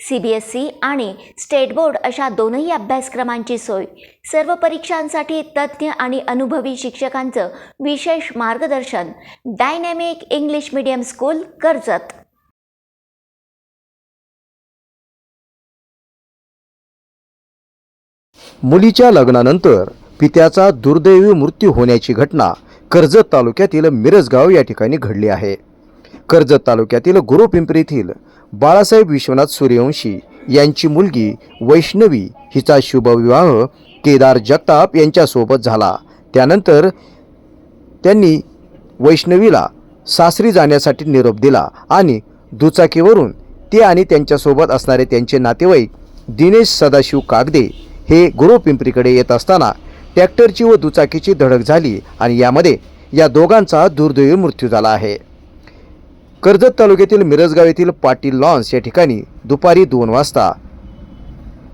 C B S E आणि state board अशा दोनही अभ्यासक्रमांची सोय. सर्व परीक्षांसाठी तज्ज्ञ आणि अनुभवी शिक्षकांचं विशेष मार्गदर्शन. Dynamic English medium school Karjat. मुलीच्या लग्नानंतर पित्याचा दुर्दैवी मृत्यू होण्याची घटना कर्जत तालुक्यातील मिरजगाव या ठिकाणी घडली आहे. कर्जत तालुक्यातील गुरुपिंपरीतील बाळासाहेब विश्वनाथ सूर्यवंशी यांची मुलगी वैष्णवी हिचा शुभविवाह केदार जगताप यांच्यासोबत झाला. त्यानंतर त्यांनी वैष्णवीला सासरी जाण्यासाठी निरोप दिला आणि दुचाकीवरून ते आणि त्यांच्यासोबत असणारे त्यांचे नातेवाईक दिनेश सदाशिव कागदे हे गुरुपिंपरीकडे येत असताना ट्रॅक्टरची व दुचाकीची धडक झाली आणि यामध्ये या दोघांचा दुर्दैवी मृत्यू झाला आहे. कर्जत तालुक्यातील मिरजगाव येथील पाटील लॉन्स या ठिकाणी दुपारी दोन वाजता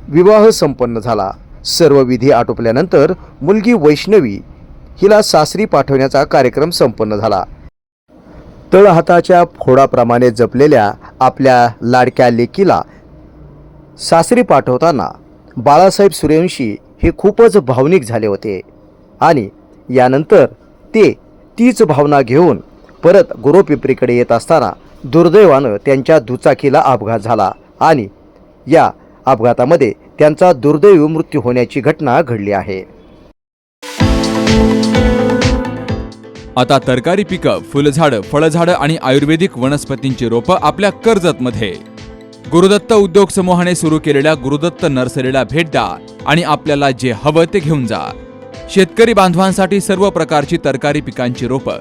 विवाह संपन्न झाला. सर्व विधी आटोपल्यानंतर मुलगी वैष्णवी हिला सासरी पाठवण्याचा कार्यक्रम संपन्न झाला. तळहाताच्या फोडाप्रमाणे जपलेल्या आपल्या लाडक्या लेकीला सासरी पाठवताना बाळासाहेब सूर्यवंशी हे खूपच भावनिक झाले होते आणि यानंतर ते तीच भावना घेऊन परत गोरोपिपरीकडे येत असताना दुर्दैवानं त्यांच्या दुचाकीला अपघात झाला आणि या अपघातामध्ये त्यांचा दुर्दैवी मृत्यू होण्याची घटना घडली आहे. आता तरकारी पिकं फुलझाडं फळझाडं आणि आयुर्वेदिक वनस्पतींची रोपं आपल्या कर्जतमध्ये. गुरुदत्त उद्योग समूहाने सुरू केलेल्या गुरुदत्त नर्सरीला भेट द्या आणि आपल्याला जे हवं ते घेऊन जा. शेतकरी बांधवांसाठी सर्व प्रकारची तरकारी पिकांची रोपं